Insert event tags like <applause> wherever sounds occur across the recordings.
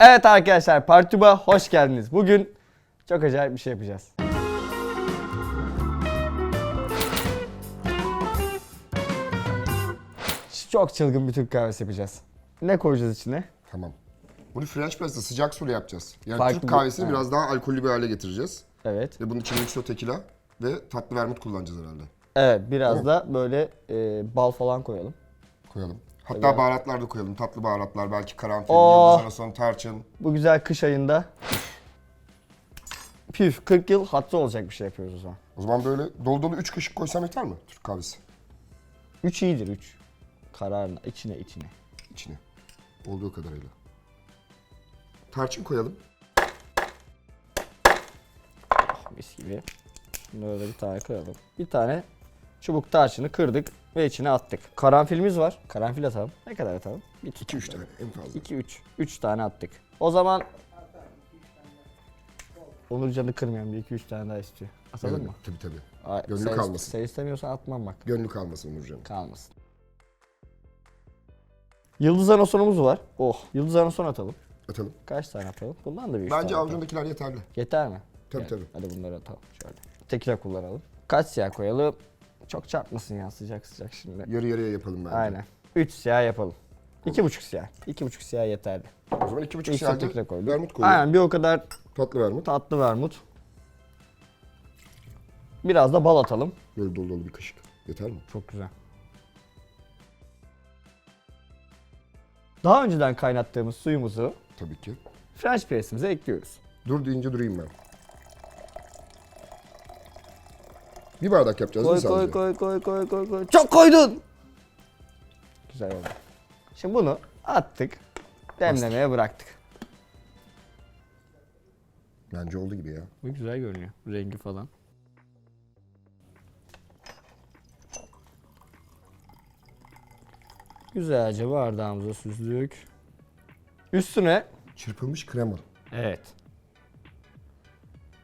Evet arkadaşlar Partuba hoş geldiniz. Bugün çok acayip bir şey yapacağız. Çok çılgın bir Türk kahvesi yapacağız. Ne koyacağız içine? Tamam. Bunu French press'te sıcak suyla yapacağız. Yani Farklı Türk bir- kahvesini Evet. biraz daha alkollü bir hale getireceğiz. Evet. Ve bunun için mixo tekila ve tatlı vermut kullanacağız herhalde. Evet biraz da böyle e, bal falan koyalım. Koyalım. Hatta Tabii. baharatlar da koyalım. Tatlı baharatlar, belki karanfil, Oh. yıldız arasın, tarçın. Bu güzel kış ayında. Püf 40 yıl hatırı olacak bir şey yapıyoruz o zaman. O zaman böyle dolu dolu 3 kaşık koysam yeter mi Türk kahvesi? 3 iyidir 3. Kararına içine içine. içine. Olduğu kadarıyla. Tarçın koyalım. Mis gibi. Şunları da bir tane koyalım. Bir tane çubuk tarçını kırdık ve içine attık. Karanfilimiz var. Karanfil atalım. Ne kadar atalım? Bir 2-3 tane en fazla. 2 3. 3 tane attık. O zaman Onur canı kırmayalım diye 2 3 tane daha istiyor. Atalım mı? Tabii tabii. Ay, Gönlü sen, kalmasın. Sen istemiyorsan atmam bak. Gönlü kalmasın Nurcan. Kalmasın. Yıldız anasonumuz var. Oh, yıldız anason atalım. Atalım. Kaç tane atalım? Bundan da bir üç Bence avucundakiler yeterli. Yeter mi? Tabii, Gel, tabii. Hadi bunları atalım şöyle. Tekrar kullanalım. Kaç siyah koyalım? Çok çarpmasın ya sıcak sıcak şimdi. Yarı yarıya yapalım bence. Aynen. 3 siyah yapalım. 2,5 siyah. 2,5 siyah yeterli. O zaman 2,5 İlk siyahda tekrar koyduk. vermut koyuyorum. Aynen bir o kadar Tatlı vermut. tatlı vermut. Biraz da bal atalım. Böyle dolu dolu bir kaşık. Yeter mi? Çok güzel. Daha önceden kaynattığımız suyumuzu Tabii ki. French press'imize ekliyoruz. Dur deyince durayım ben. Bir bardak yapacağız Koy değil mi koy sadece? koy koy koy koy koy. Çok koydun. Güzel oldu. Şimdi bunu attık. Demlemeye bıraktık. Bence oldu gibi ya. Bu güzel görünüyor. Rengi falan. Güzelce bardağımıza süzdük. Üstüne Çırpılmış krema. evet.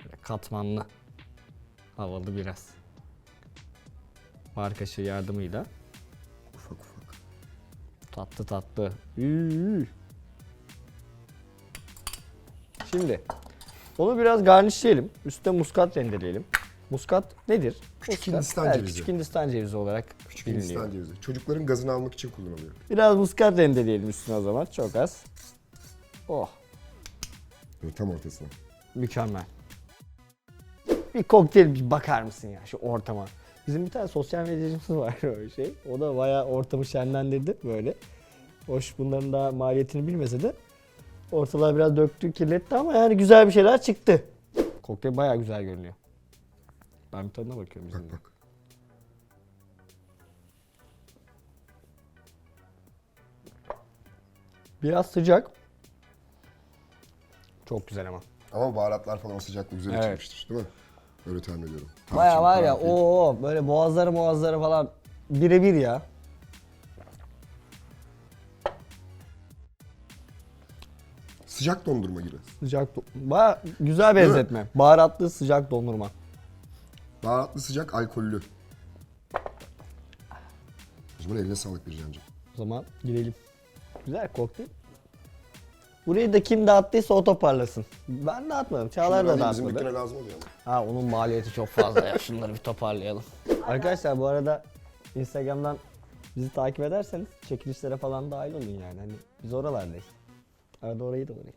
Böyle katmanlı. Havalı biraz. Bar kaşığı yardımıyla. Ufak ufak. Tatlı tatlı. Üü. Şimdi onu biraz garnişleyelim. Üstüne muskat rendeleyelim. Muskat nedir? Küçük Muskat, Hindistan evet, cevizi. Küçük Hindistan cevizi olarak Küçük biliniyor. Hindistan cevizi. Çocukların gazını almak için kullanılıyor. Biraz muskat rendeleyelim üstüne o zaman. Çok az. Oh tam ortasına. mükemmel. Bir kokteyl bir bakar mısın ya şu ortama. Bizim bir tane sosyal medyacımız var <laughs> öyle şey. O da bayağı ortamı şenlendirdi böyle. Hoş bunların daha maliyetini bilmese de ortalığa biraz döktü, kirletti ama yani güzel bir şeyler çıktı. Kokteyl bayağı güzel görünüyor. Ben bir tadına bakıyorum bizim Bak de. bak. Biraz sıcak. Çok güzel ama. Ama baharatlar falan o sıcaklığı güzel Evet. içmiştir değil mi? Öyle tahmin ediyorum. Baya var ya o böyle boğazları boğazları falan birebir ya. Sıcak dondurma gibi. Sıcak do- baya güzel mi? benzetme. Baharatlı sıcak dondurma. Baharatlı sıcak alkollü. O zaman eline sağlık bir. O zaman gidelim. Güzel kokteyl. Burayı da kim dağıttıysa o toparlasın. Ben dağıtmadım. Çağlar da Bizim dağıtmadı. dükkana lazım oluyor. Ha onun maliyeti çok fazla ya. <laughs> Şunları bir toparlayalım. Arkadaşlar bu arada Instagram'dan bizi takip ederseniz çekilişlere falan dahil olun yani. Hani biz oralardayız. Arada orayı da uğrayın.